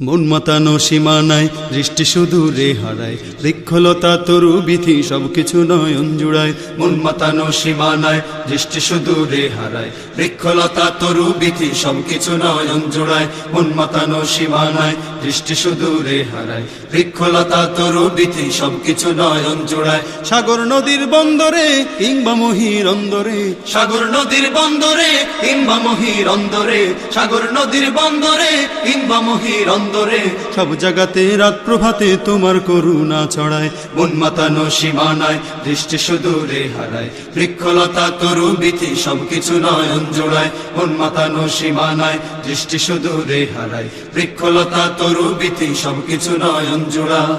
মন মাতানো সীমানায়, দৃষ্টি শুধু রে হারায়। বৃক্ষলতা, তরু বিধি, সবকিছু নয়ন জুড়ায়। মন মাতানো সীমানায়, দৃষ্টি শুধু রে হারায়। বৃক্ষলতা, তরু বিধি, সবকিছু নয়ন জুড়ায়। মন মাতানো সীমানায়, দৃষ্টি শুধু রে হারায়। বৃক্ষলতা তরু বিধি সবকিছু নয়ন জুড়ায় সাগর নদীর বন্দরে, কিংবা মহির অন্দরে। সাগর নদীর বন্দরে, কিংবা মহির অন্দরে। সাগর নদীর বন্দরে, কিংবা মহির অন্দরে। সব জায়গাতে রাত প্রভাতে তোমার করুণা ছড়ায়। মন মাতানো সীমানায়, দৃষ্টি সুদূরে হারায়। বৃক্ষলতা তরু বিধি সবকিছু নয়ন জোড়ায় মন মাতানো সীমানায়, দৃষ্টি সুদূরে হারায়। বৃক্ষলতা তরু বিধি সবকিছু নয়ন জোড়ায়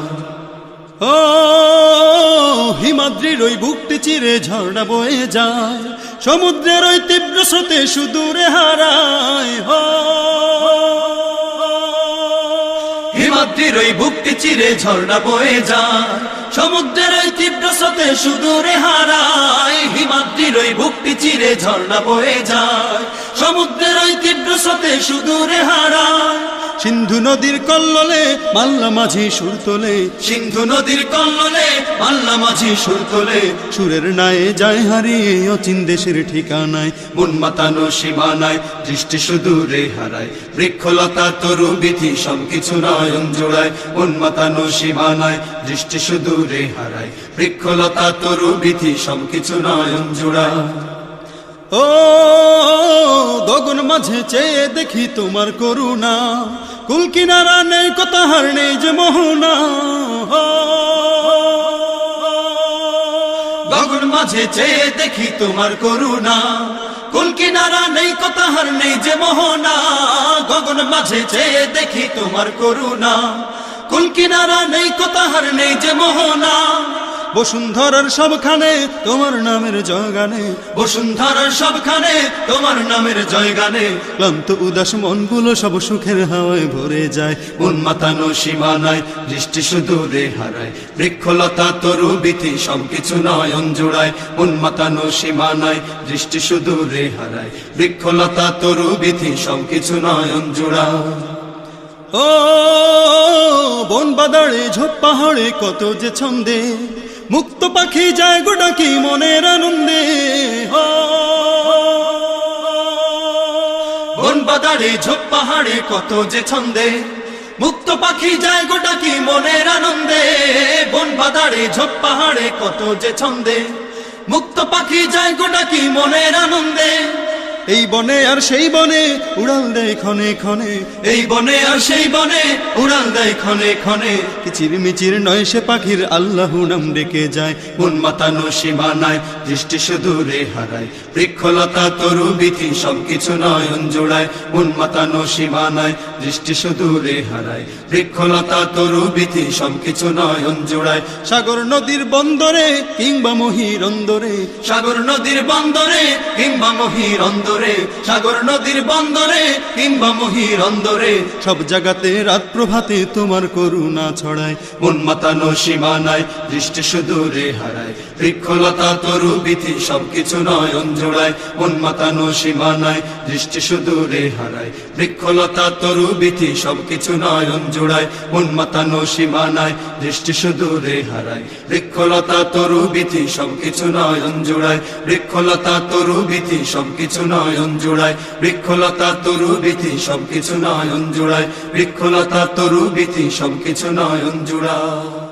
ও হিমাদ্রির ওই বুকটি চিরে ঝর্ণা বয়ে যায় সমুদ্রের ওই তীব্র স্রোতে সুদূরে হারায় হো। হিমাদ্রির ওই বুকটি চিরে ঝর্ণা বয়ে যায় সমুদ্রের ওই তীব্র স্রোতে সুদূরে হারায় হিমাদ্রির ওই বুকটি চিরে ঝর্ণা বয়ে যায় সমুদ্রের ওই তীব্র স্রোতে সুদূরে হারায়। সিন্ধু নদীর কল্লোলে মাল্লা মাঝি সুর তোলে। সিন্ধু নদীর কল্লোলে মাল্লা মাঝি সুর তোলে। সুরের নায়ে যায় হারিয়ে অচিন দেশের ঠিকানায়। মন মাতানো সীমানায় দৃষ্টি সুদূরে হারায়। বৃক্ষলতা তরু বিধি সবকিছু নয়ন জোড়ায়। মন মাতানো সীমানায় দৃষ্টি সুদূরে হারায়। বৃক্ষলতা তরু বিধি সবকিছু নয়ন জোড়ায়। ও, গগন মাঝে চেয়ে দেখি তোমার করুণা। কুল কিনারা নেই কথা হার নেই যে মোহনা। গগন মাঝে চেয়ে দেখি তোমার করুণা। কুল কিনারা নেই কথা হার নেই যে মোহনা। গগন মাঝে চেয়ে দেখি তোমার করুণা। কুল কিনারা নেই কথা হার নেই যে মোহনা। বসুন্ধরার সবখানে তোমার নামের জয়গানে। বসুন্ধরার সবখানে তোমার নামের জয়গানে। ক্লান্ত, উদাস মনগুলো সব সুখের হাওয়ায় ভরে যায়। মন মাতানো সীমানায়, দৃষ্টি শুধু সুদূরে হারায় বৃক্ষলতা তরু বিধি সবকিছু নয়ন জোড়ায়। মন মাতানো সীমানায়, দৃষ্টি শুধু সুদূরে হারায় বৃক্ষলতা তরু বিধি সবকিছু নয়ন জোড়ায়। ও বন বাদাড়ে ঝোপ পাহাড়ে কত যে ছন্দে। মুক্ত পাখি যায় গোডাকি মনের আনন্দে। বন বাদারে ঝোপ পাহাড়ে, কত যে ছন্দে। মুক্ত পাখি যায় গোটা কি মনের আনন্দে, বন বাদারে ঝোপ পাহাড়ে, কত যে ছন্দে। মুক্ত পাখি যায় গোটাকি মনের আনন্দে। এই বনে আর সেই বনে উড়াল দেয় ক্ষণে ক্ষণে। এই বনে আর সেই বনে উড়াল দেয় ক্ষণে ক্ষণে। কিচির মিচির নয় সে পাখির আল্লাহ নাম ডেকে যায়। মন মাতানো সীমানায় দৃষ্টি সুদূরে হারায়। বৃক্ষলতা তরু বিধি সবকিছু নয়ন জোড়ায়। মন মাতানো সীমানায় দৃষ্টি সুদূরে হারায়। বৃক্ষলতা তরু বিধি সবকিছু নয়ন জোড়ায়। সাগর নদীর বন্দরে কিংবা মহির অন্দরে। সাগর নদীর বন্দরে কিংবা মহির অন্দরে। সাগর নদীর বন্দরে, কিংবা মহির অন্দরে, সব জায়গাতে রাত প্রভাতে তোমার করুণা ছড়ায়, মন মাতানো সীমানায়, দৃষ্টি সুদূরে হারায়, বৃক্ষলতা, তরু বিধি সবকিছু নয়ন জোড়ায়, মন মাতানো সীমানায়, দৃষ্টি সুদূরে হারায়, বৃক্ষলতা, তরু বিধি সবকিছু নয়ন জোড়ায়, মন মাতানো সীমানায়, দৃষ্টি সুদূরে হারায়, বৃক্ষলতা, তরু বিধি সবকিছু নয়ন জোড়ায়, বৃক্ষলতা, তরু বিধি সবকিছু নয়ন জোড়ায় বৃক্ষলতা তরু বিধি সবকিছু নয়ন জোড়ায় বৃক্ষলতা তরু বিধি সবকিছু নয়ন জোড়ায়।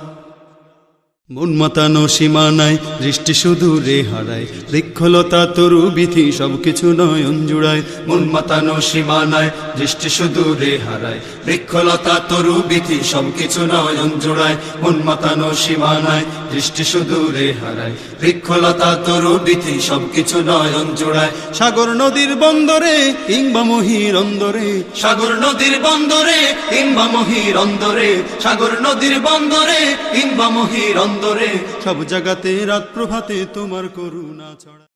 মন মাতানো সীমানায়, দৃষ্টি সুদূরে হারায়। বৃক্ষলতা, তরু বিধি সবকিছু নয়ন জুড়ায়। মন মাতানো সীমানায়, দৃষ্টি সুদূরে হারায়। বৃক্ষলতা, তরু বিধি সবকিছু নয়ন জোড়ায়। মন মাতানো সীমানায়, দৃষ্টি সুদূরে হারায়। বৃক্ষলতা, তরু বিধি সবকিছু নয়ন জোড়ায়। সাগর নদীর বন্দরে, কিংবা মহির অন্দরে। সাগর নদীর বন্দরে, কিংবা মহির অন্দরে। সাগর নদীর বন্দরে, কিংবা মহির অন্দরে। সব জায়গাতে রাত প্রভাতে তোমার করুণা ছড়া।